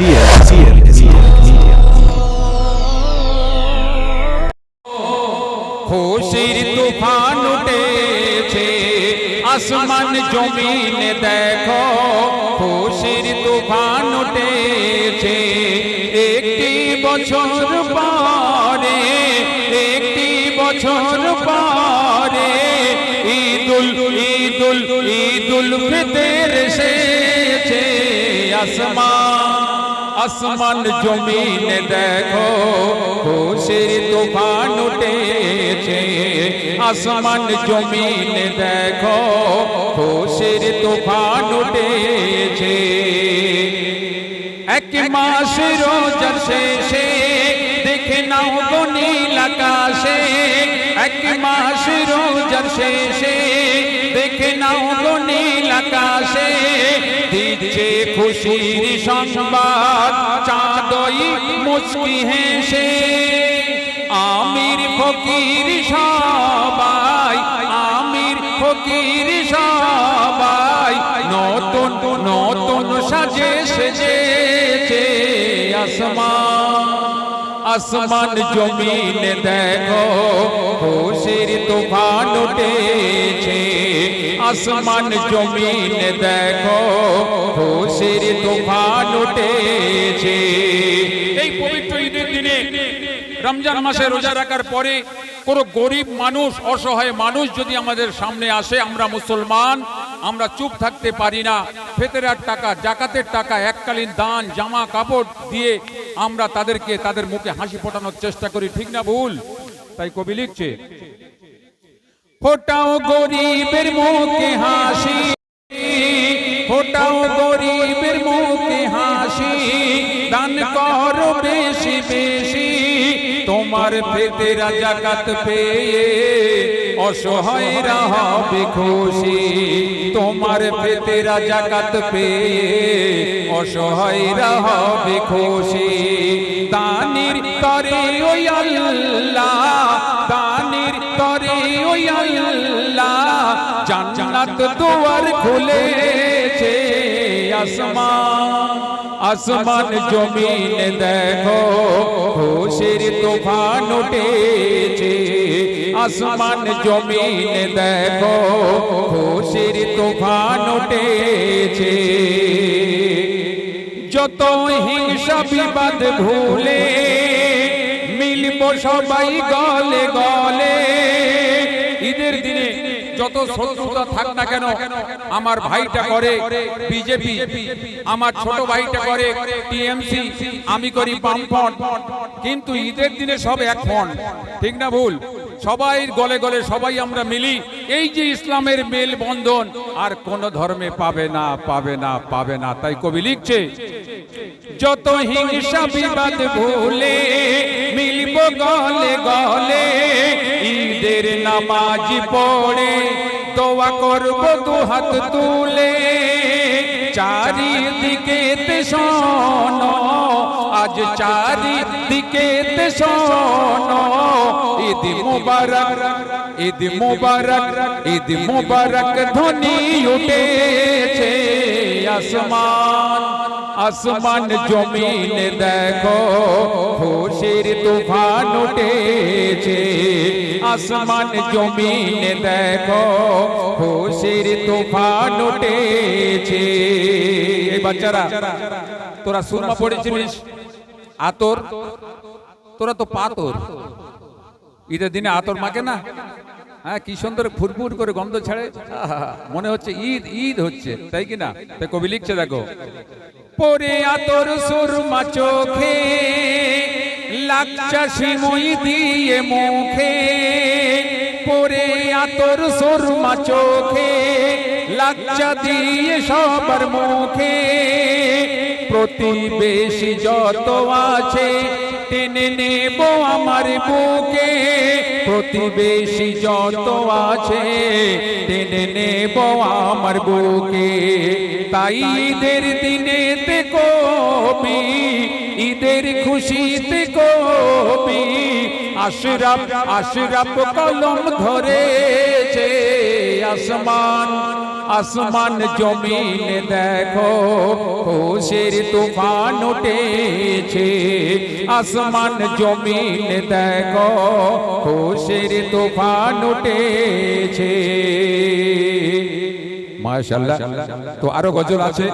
TLCL Media. খুশির তুফান উঠেছে, আসমান জমিন দেখো খুশির তুফান উঠেছে, একটি বছর পরে, একটি বছর পরে, ঈদুল ঈদুল ঈদুল ফিতর এসেছে, আসমান আসমান জমিন দেখো, খুশির তুফান উঠেছে। আসমান জমিন দেখো, খুশির তুফান উঠেছে। এক মাস রোজার শেষে দেখে নাও বনীল আকাশে এক মাস রোজার শেষে দেখে নাও বনীল আকাশে। দিচ্ছে খুশির সংবাদ, চাঁদই মুচকি হেসে। আমির ফকির সবাই, আমির ফকির সবাই, নতুন নতুন সাজে সেজেছে আসমান। আসমান জমিন দেখো খুশির তুফান উঠেছে। আসমান জমিন দেখো খুশির তুফান উঠেছে। এই পবিত্র ঈদের দিনে রমজান মাসে রোজা রাখার পরে কোনো গরিব মানুষ, অসহায় মানুষ যদি আমাদের সামনে আসে, আমরা মুসলমান, আমরা চুপ থাকতে পারি না। ফেতেরার টাকা, জাকাতের টাকা, এককালীন দান, জামা কাপড় দিয়ে আমরা তাদেরকে তাদের মুখে হাসি ফোটানোর চেষ্টা করি, ঠিক না ভুল? তাই কবি লিখছে, ফোটাও গরিবের মুখে হাসি, ফোটাও গরিবের মুখে হাসি, দান করো বেশি বেশি তোমার ফেতেরা জাকাত পেয়ে অসহায়রা হবে খুশি তোমার ফেতেরা জাকাত পেয়ে অসহায়রা হবে খুশি দানির তরে ওই আল্লাহ, দানির তরে ওই আল্লাহ। জান্নাত দুয়ার খুলেছে আসমান আসমান জমিন দেখো, খুশির তুফান উঠেছে। আসমান জমিন দেখো, খুশির তুফান উঠেছে। যত হিংসা বিবাদ ভুলে মিলব সবাই গলে গলে। ঈদের দিনে যত শত্রুতা থাক না কেন, আমার ভাইটা করে বিজেপি, আমার ছোট ভাইটা করে টিএমসি, আমি করি বামফ্রন্ট। কিন্তু ঈদের দিনে সব এক ফ্রন্ট ঠিক না ভুল? সবাই গলে গলে সবাই আমরা মিলি, এই যে ইসলামের মেল বন্ধন আর কোন ধর্মে পাবে না পাবে না পাবে না, তাই কবি লিখছে, যত হিংসা বিবাদ ভুলে মিলব গলে গলে ঈদের নামাজ পড়ে দোয়া করব দু হাত তুলে। চারিদিকে শোনো, আজ চারিদিকে শোনো। ঈদ মুবারক ঈদ মুবারক ঈদ মুবারক ধ্বনি উঠেছে। আসমান আসমান জমিন দেখো, খুশির তুফান উঠেছে। আসমান জমিন দেখো, খুশির তুফান উঠেছে। এই বাচ্চারা, তোরা সুরমা পড়েছিলিস? আতর? তোরা তো পাতর ঈদের দিনে আতর মাকে না? হ্যাঁ কি সুন্দর ফুরফুর করে গন্ধ ছাড়ে। মনে হচ্ছে ঈদ ঈদ হচ্ছে, তাই কি না? তাই কবি লিখছে দেখো, পরে আতর সুরমা চোখে লাচ্চা মই দিয়ে মুখে, পরে আতর সুরমা চোখে লাচ্চা দিয়ে সবার মুখে। প্রতিবেশী যত আছে টেনে নেব আমার বুকে। প্রতিবেশী যত আছে, টেনে নেব আমার বুকে। তাই ঈদের দিনেতে কবি, ঈদের খুশিতে কবি, আশরাফ আশরাফ কলম ধরেছে আসমান। আসমান জমিন দেখো খুশির তুফান উঠেছে। আসমান জমিন দেখো খুশির তুফান উঠেছে। মাশাল্লাহ তো আরও গজল আছে?